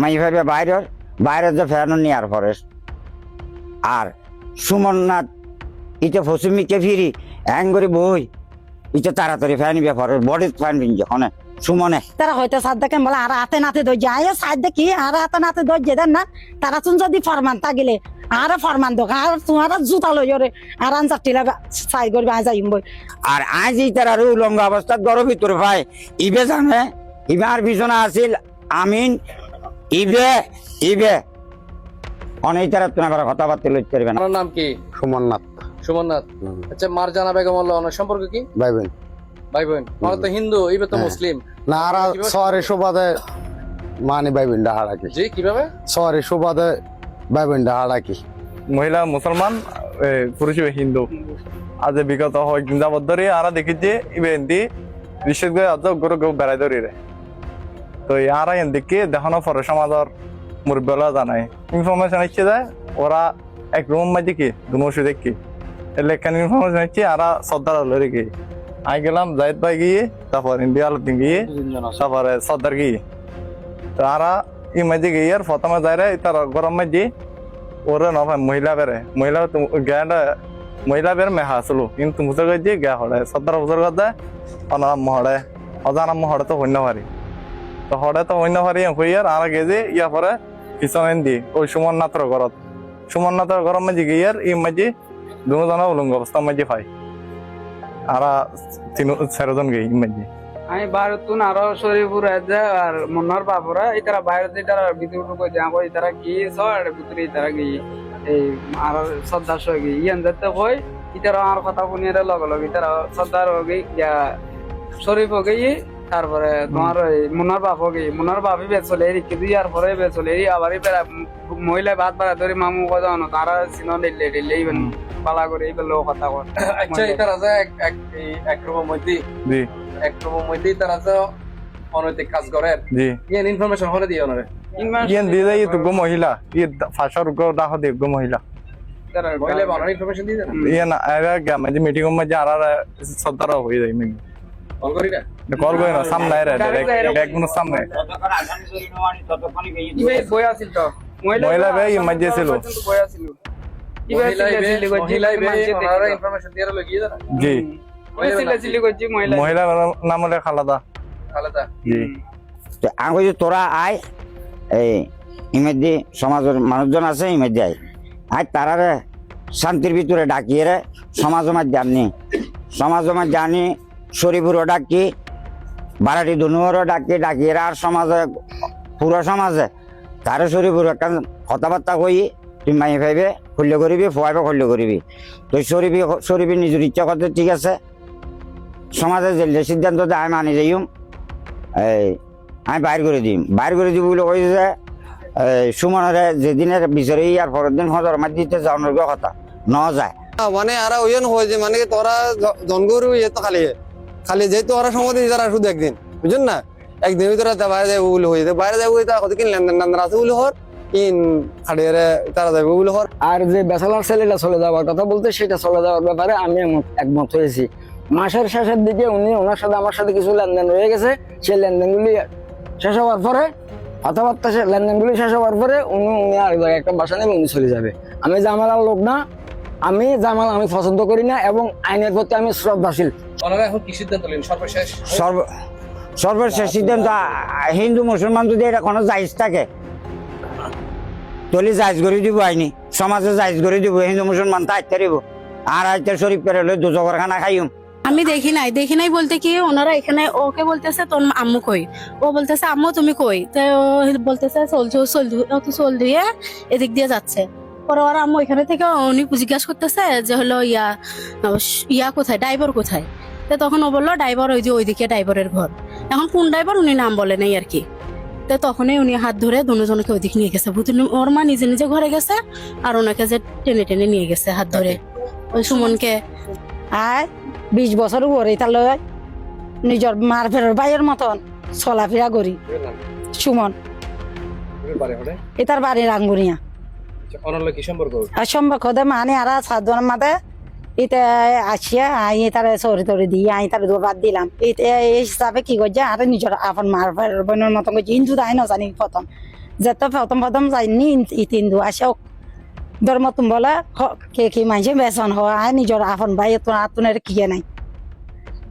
মাই ভাবে বাইরের বাইরের যে ফ্যান নিয়ার ফরেস্ট। আর সুমননাথ ইতে ফসুমিকে ফিরি হ্যাং করে বই ইতে তাড়াতাড়ি ফ্যান নিবে ফরেস্ট বডি ফ্যান বিনছে হনে? সুমনে। তারা হয়তো সাদ্দাকে বলে আর হাতে নাতে ধৈর্য আয় সাদ্দা কি আর হাতে নাতে ধৈর্য দেন না। তারা চুন যদি ফরমান তাগিলে আর ফরমান দোক আর তোমার জুতা লই রে আর আনসার টিলা সাই করবে আজ আইম বই। আর আজ এই তার উলঙ্গ অবস্থাত গরম ভিতরে ভাই ইবে জানে ইবে আর আছিল আমিন ইবে ইবে। অনেক তারা তোমার কথাবার্তা লইতে পারবে না। নাম কি? সুমননাথ। সুমননাথ। আচ্ছা মারজানা বেগম আল্লাহ ওনার সম্পর্ক কি? ভাই বোন ভাই বোন ওরা তো হিন্দু ইবে তো হ্যাঁ। মুসলিম। না আর কীভাবে? শহরে সুবাদে মানি ভাই বোন হাড়াকি জি কীভাবে? শহরে সুবাদে ভাই বোন হাড়াকি মহিলা মুসলমান পুরুষ হিন্দু। আজ বিগত হয় যাবত ধরে আরা দেখিছি ইভেন্টি বিশেষ করে আজ গরু গরু বেড়াই ধরি রে তো আরা এন দেখি দেখানো পরে সমাজের মুরব্বলা জানাই। ইনফরমেশন হচ্ছে যে ওরা এক রুম মাঝে কি দুমসু দেখি। এলে এখানে ইনফরমেশন হচ্ছে আরা সর্দার হলো রে কি আই গেলাম, জাহিদ ভাই গিয়ে তারপর ইন্ডিয়া আলদিন গিয়ে তারপরে সর্দার গিয়ে। তো আরা ই মাঝে গিয়ে আর প্রথমে যাই রে তার গরম মাঝে ওরা নয় মহিলা বেড়ে মহিলা গাটা মহিলা বের মেহা আসলো কিন্তু মুসর গেছি গা হড়ে সত্তর বছর কথা অনারাম হড়ে অজানাম হড়ে তো হইন্য পারি তো তো হইন্য পারি হইয়ার আর গেছি ইয়া পরে পিছনে দি, ওই সুমন নাথর ঘরত। সুমন নাথর ঘর মাঝে গিয়ার ই মাঝে দুজন উলঙ্গ অবস্থা মাঝে পাই আর তিন, চারজন গই মাঝে। আমি ভারতুন আরও শরীফুর আর মনোহর বাবুরা, ইতারা বাইরে ইতারা ভিতরে দেয়া কই ইতারা কি সর ভিতরে ইতারা কি এই আর সর্দার সঙ্গে ইয়ান যেতে কই ইতারা আর কথা শুনিয়ে লগে লগে ইতারা সর্দার হয়ে শরীফ হয়ে গিয়ে তারপরে তোমার ওই মুনার বাপ গিয়ে মুনার বাপই বেচলে এরি কিন্তু ইয়ার পরে বেচলে এরি আবার মহিলা ভাত বাড়া ধরে মামু কথা না তারা সিনো নিলে দিলে ইবেন পালা করে ইবেন লোক কথা কর আচ্ছা তারা যে এক এক এক রুমের মধ্যে। জি। এক রুমের মধ্যে তারা যে অনৈতিক কাজ করে জি। ইয়ান ইনফরমেশন হলে দিয়ে ওনারে ইয়েন দিয়ে যায় তো গো মহিলা ই ফাঁসর গো দাহ দিয়ে গো মহিলা মহিলা বানানোর ইনফরমেশন দিয়ে দেন ইয়ে না এরা মিটিং মাঝে আর আর হয়ে যায় মিটিং কল করি না কল করে না সামনে রে ব্যাগগুলো সামনে। ইবে বই আছিল তো। মহিলা ভাই মাঝে ছিল। বই আছিল। জি। মহিলা মহিলা নাম হলে খালাদা। খালেদা। জি। আমি কইছি তোরা আয় এই ইমেদি সমাজের মানুষজন আছে ইমেদি আয়। আয় তারারে শান্তির ভিতরে ডাকিয়ে রে সমাজ মাঝে জানি। সমাজ মাঝে জানি শরীফুরও ডাকি বারাটি ধনুয়ারও ডাকি, ডাকিয়ে রে আর সমাজে, পুরো সমাজে। তারে শরীফুর একটা কথাবার্তা কই তুই মাই ভাইবে খুল্য করিবি, ফুয়াইবে খুল্য করিবি। তুই শরীফি শরীফি নিজের ইচ্ছা করতে ঠিক আছে। সমাজে যে সিদ্ধান্ত দেয়, আমি মানি যাইম। এই, আমি বাইর করে দিম। বাইর করে দিব বলে কই যে সুমনের যেদিনের বিচারে আর পরের দিন হজর মার দিতে যাওয়ানোর কথা। ন যায়। মানে আর ওইন হয় যে মানে তোরা জনগরু ইয়ে তো খালি। খালি যেহেতু ওরা সম্মতি তারা শুধু একদিন, বুঝছেন না? একদিন ভিতরে তা বাইরে যাব বলে হয়ে বাইরে যাব তারা কত কিন লেনদেন টেনদেন আছে বলে হর? ইন খাড়িয়ে তারা যাবে বলে হর? আর যে ব্যাচেলার ছেলেটা চলে যাওয়ার কথা বলতে, সেটা চলে যাওয়ার ব্যাপারে আমি একমত- হয়েছি। মাসের শেষের দিকে উনি ওনার সাথে আমার সাথে কিছু লেনদেন রয়ে গেছে। সেই লেনদেনগুলি শেষ হওয়ার পরে, কথাবার্তা লেনদেনগুলি শেষ হওয়ার পরে উনি উনি আর একটা বাসা নেবে উনি চলে যাবে। আমি জামালার লোক না, আমি জামাল আমি পছন্দ করি না, এবং আইনের প্রতি আমি শ্রদ্ধাশীল। ওনারা এখন কি সিদ্ধান্ত নিলেন? সর্বশেষ সর্ব সর্বশেষ সিদ্ধান্ত হিন্দু মুসলমান যদি এটা কোনো জায়জ থাকে তলি জায়জ করে দিব আইনি। সমাজে জায়জ করে দিব হিন্দু মুসলমান তা আইতে দিব। আর আইতে শরীফ পেরে লই দুজগর খানা খাইম। আমি দেখি নাই দেখি নাই বলতে কি ওনারা এখানে ওকে বলতেছে তোর আম্মু কই? ও বলতেছে আম্মু তুমি কই? তো ও বলতেছে চল চল চল ধু- ও তো চল ধুয়ে এদিক দিয়ে যাচ্ছে। পরে ওরা আম্মু এখানে থেকে উনি জিজ্ঞাসা করতেছে যে হলো ইয়া ইয়া কোথায়? ড্রাইভার কোথায়? তো তখন ও বলল ড্রাইভার ওই যে ওইদিকে ড্রাইভারের ঘর। এখন কোন ড্রাইভার উনি নাম বলে নাই আর কি। তো তখনই উনি হাত ধরে দুজনকে ওইদিকে নিয়ে গেছে। ভুতুনি ওর মা নিজে নিজে ঘরে গেছে আর ওনাকে যে টেনে টেনে নিয়ে গেছে হাত ধরে। ওই সুমনকে। আর বিশ বছর উপরে তার নিজের মার ফেরার ভাইয়ের মতন চলাফেরা করি। সুমন এটার বাড়ি রাঙ্গুনিয়া অনার কি সম্পর্ক? আর সম্পর্ক মানে আর সাধন মাদে ইতে আসিয়া আই তারে সরি তরি দিয়ে আই তারে বাদ দিলাম। ইতে এই হিসাবে কি করছে আর নিজের আপন মার বোনের মতন করছে হিন্দু তাই না জানি প্রথম। যেত প্রথম প্রথম যাইনি ইতিন্দু আসেও ধর্ম তুম বলে, হ- কে কি মানছে বেসন হওয়া, আয় নিজের আপন ভাই আতুনের কি নাই।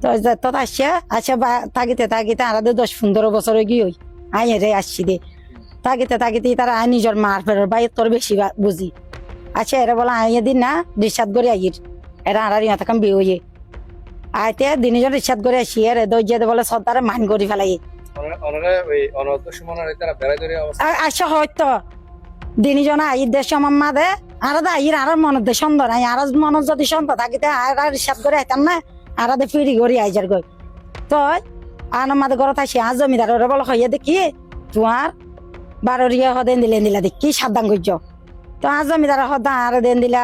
তো যেত আসছে আসে বা- থাকিতে থাকিতে আরাদে দশ পনেরো বছর গিয়ে হই আই রে আসছি দে। থাকিতে থাকিতে তারা আয় নিজের মার ফেরার ভাই, তোর বেশি বুঝি। আচ্ছা এরা বলে আই দিন না রিসাদ করে আইর এরা আর ইয়া থাকাম বিয়ে হইয়ে আইতে দিনজন রিসাদ করে আসি এর দইজে বলে সর্দারে মান করি ফেলাই আসে হয়তো দিনজন আইর দেশ মাম্মা দে আর দা আইর আর মনত দে সুন্দর আই আর মনত যদি সুন্দর থাকিতে আর আর রিসাদ করে আইতাম না আর দে ফিরি করি আইজার গই তো আন আমাদের ঘরত আসি আজ জমিদার ওরা বলে হইয়া দেখি তোমার বারোরিয়া হদেন দিলেন দিলা দেখি সাবধান করছ তো আজ জমিদার হদা আর দেন দিলা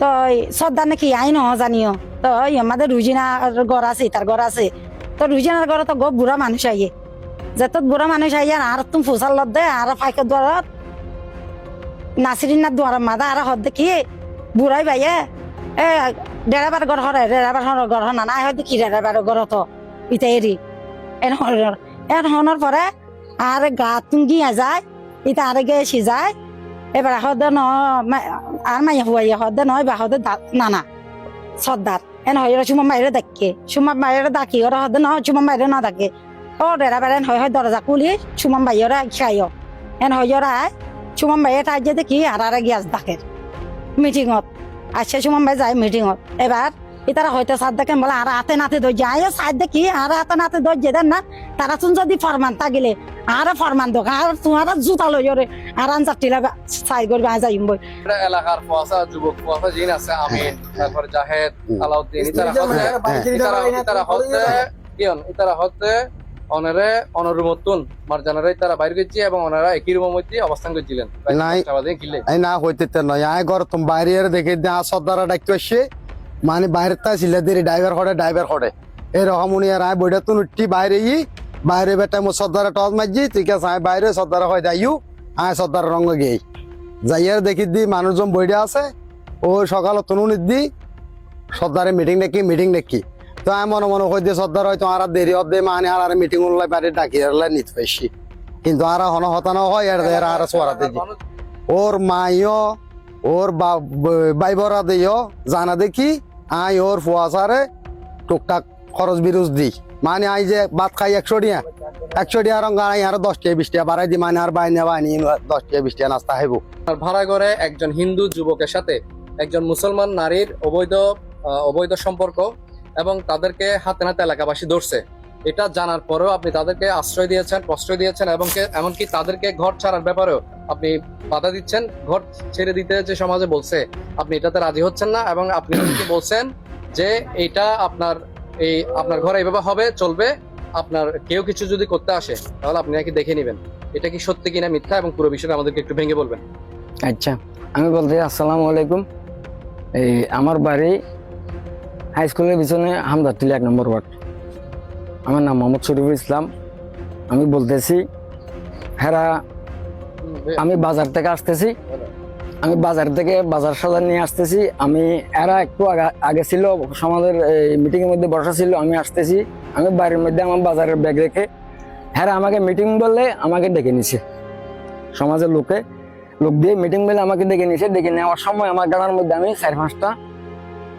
তো শ্রদ্ধা নাকি? আই নহ জানিও। তো আমাদের রুজিনার ঘর আছে তার ঘর আছে। তো রুজিনার ঘরে তো গো বুড়া মানুষ আইয়ে যত বুড়া মানুষ আইয়া আর তুমি ফুসাল লত দে আর ফাইকে দ্বারত নাসিরিনার দ্বারা মাদা আর হদ দেখি বুড়াই বাইয়ে এ ডেরাবার ঘর হরে ডেরাবার হর ঘর হনা নাই, হয়তো কি ডেরাবার ঘর তো ইতে এরি এন হর এন হনর পরে আর গা তুঙ্গি যায় ইতা আর গে যায়। এবার হদে ন আর মাইয়া হুয়াইয়া হদে নয়, বা হদে নানা, সর্দার। এন হয় সুমা মাইরে দেখে। সুমা মাইরে ডাকি, ওরা হদে ন সুমা মাইরে না ডাকে। ও, ডেরা বেড়ান হয় হয় দরজা খুলি, সুমন ভাইয়রা খাইও এন হইয়রা সুমন ভাইয়ের যে দেখি, আর আর গিয়াস ডাকে মিটিংত আসছে সুমন ভাই যায় মিটিংত। এবার ইতারা হয়তো সাত দেখেন বলে আর হাতে নাতে ধর যায় সাত দেখি আর হাতে নাতে ধর যে দেন না? তারা চুন যদি ফরমান থাকিলে আর ফরমান দোক আর তোমার জুতা লই ওরে আর আনসার টিলা সাই করবে আজ যাইম বই। এলাকার ফুয়াশা যুবক ফুয়াশা জিন আছে আমিন তারপর জাহেদ আলাউদ্দিন ইতারা হতে ইতারা হতে কিয়ন? ইতারা হতে অনারে অনরুমতুন মারজানারে তারা বাইর করছে এবং ওনারা একই রুমের মধ্যে অবস্থান করছিলেন। নাই। গিলে না হইতে নয়। আয় ঘর তুমি বাইরে দেখে সর্দারা ডাকতে আসছে মানে বাইরে তা ছিল ড্রাইভার হড়ে ড্রাইভার হড়ে এই রকম উনি আর আয় তুন উঠি বাইরে ই, বাইরে বেটা মো সর্দারা টস মারছি, ঠিক আছে, আয় বাইরে, সর্দারা হয় যাইও আয় সর্দার রঙ গেই যাইয়ার দেখি দি, মানুষজন বইটা আছে, ও সকাল তনুন দি সর্দারে মিটিং নাকি মিটিং নাকি তো আমি মনে মনে কই দিয়ে সর্দার হয়তো আর দেরি হবে মানে আর আর মিটিং উনলাই বাইরে ডাকি, আর নিত পাইছি কিন্তু আর হন হতানো হয় আর আর আর সোয়ারাতে ওর মাইও, ওর বাইবরা দিও জানা দেখি আই ওর ফুয়াশারে টুকটাক খরচ বিরুজ দি। মানে আই যে ভাত খাই একশো টিয়া। একশো টিয়া রঙ আই আর দশ টিয়া, বিশ টিয়া বাড়াই দি মানে আর বাইনে বাইনি দশ টিয়া, বিশ টিয়া নাস্তা খাইব আর ভাড়া করে একজন হিন্দু যুবকের সাথে একজন মুসলমান নারীর অবৈধ অবৈধ সম্পর্ক এবং তাদেরকে হাতে নাতে এলাকাবাসী ধরছে। এটা জানার পরেও আপনি তাদেরকে আশ্রয় দিয়েছেন, প্রশ্রয় দিয়েছেন এবং এমনকি তাদেরকে ঘর ছাড়ার ব্যাপারেও আপনি বাধা দিচ্ছেন, ঘর ছেড়ে দিতে যে সমাজে বলছে, আপনি এটাতে রাজি হচ্ছেন না এবং আপনি বলছেন যে এটা আপনার এই আপনার ঘরে এইভাবে হবে, চলবে, আপনার কেউ কিছু যদি করতে আসে, তাহলে আপনি নাকি দেখে নেবেন। এটা কি সত্যি কিনা মিথ্যা এবং পুরো বিষয়টা আমাদেরকে একটু ভেঙে বলবেন? আচ্ছা আমি বলতে আসসালামু আলাইকুম। এই আমার বাড়ি হাই স্কুলের পিছনে হামদারতুলি এক নম্বর ওয়ার্ড। আমার নাম মোহাম্মদ শরীফুল ইসলাম। আমি বলতেছি, হেরা আমি বাজার থেকে আসতেছি। আমি বাজার থেকে বাজার সাজার নিয়ে আসতেছি। আমি এরা একটু আগা- ছিল, সমাজের মিটিং এর মধ্যে বসা ছিল, আমি আসতেছি। আমি বাড়ির মধ্যে আমার বাজারের ব্যাগ রেখে হ্যাঁ আমাকে মিটিং বললে আমাকে ডেকে নিছে। সমাজের লোকে, লোক দিয়ে মিটিং বলে আমাকে ডেকে নিয়েছে ডেকে নেওয়ার সময় আমার গ্রামের মধ্যে আমি চার পাঁচটা,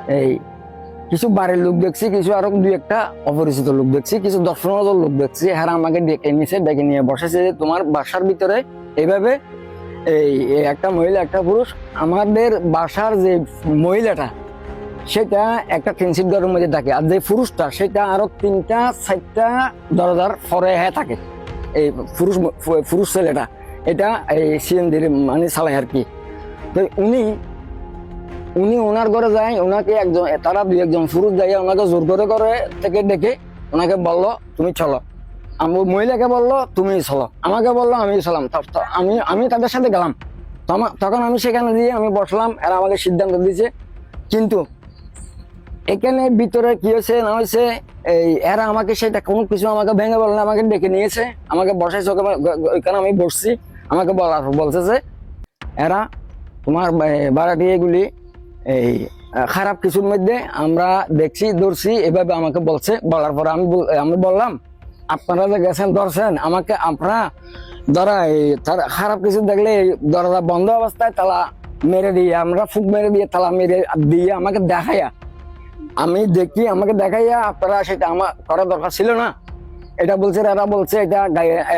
এই কিছু বাড়ির লোক দেখছি, কিছু আরও দুই একটা অপরিচিত লোক দেখছি, কিছু দর্শনার্থ লোক দেখছি। হ্যাঁ আমাকে ডেকে নিয়েছে ডেকে নিয়ে বসেছে যে তোমার বাসার ভিতরে এইভাবে এই একটা মহিলা, একটা পুরুষ, আমাদের বাসার যে মহিলাটা, সেটা একটা টেনসিপ ঘরের মধ্যে থাকে। আর যে পুরুষটা, সেটা আরও তিনটা, চারটা দরজার ফরে হ্যাঁ থাকে। এই পুরুষ পুরুষ ছেলেটা, এটা এই সিএনজির মানে চালায় আর কি? তো উনি উনি ওনার ঘরে যায়, ওনাকে একজন, তারা দুই একজন পুরুষ যাইয়া ওনাকে জোর করে করে থেকে ডেকে ওনাকে বলল, তুমি চলো। আমি মহিলাকে বলল, তুমি চলো। আমাকে বলল, আমি চলাম। আমি আমি তাদের সাথে গেলাম। তখন আমি সেখানে দিয়ে আমি বসলাম, এরা আমাকে সিদ্ধান্ত দিয়েছে। কিন্তু এখানে ভিতরে কি হয়েছে, না হয়েছে, এই এরা আমাকে সেটা কোনো কিছু আমাকে ভেঙে বললে আমাকে ডেকে নিয়েছে। আমাকে বসাইছে ওকে ওইখানে আমি বসছি। আমাকে বলার বলছে যে এরা তোমার বাড়াটি এগুলি, এই খারাপ কিছুর মধ্যে আমরা দেখছি, ধরছি, এভাবে আমাকে বলছে। বলার পরে আমি আমি বললাম আপনারা যে গেছেন ধরছেন, আমাকে আপনারা ধরা এই খারাপ কিছু দেখলে দরজা বন্ধ অবস্থায় তালা মেরে দিয়ে, আমরা ফুক মেরে দিয়ে তালা মেরে দিয়ে আমাকে দেখাইয়া, আমি দেখি আমাকে দেখাইয়া আপনারা সেটা আমার করা দরকার ছিল না। এটা বলছে, এরা বলছে, এটা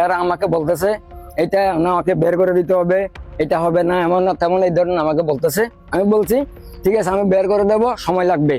এরা আমাকে বলতেছে, এটা আমাকে বের করে দিতে হবে, এটা হবে না, এমন না, তেমন এই ধরনের আমাকে বলতেছে। আমি বলছি, ঠিক আছে, আমি বের করে দেবো, সময় লাগবে।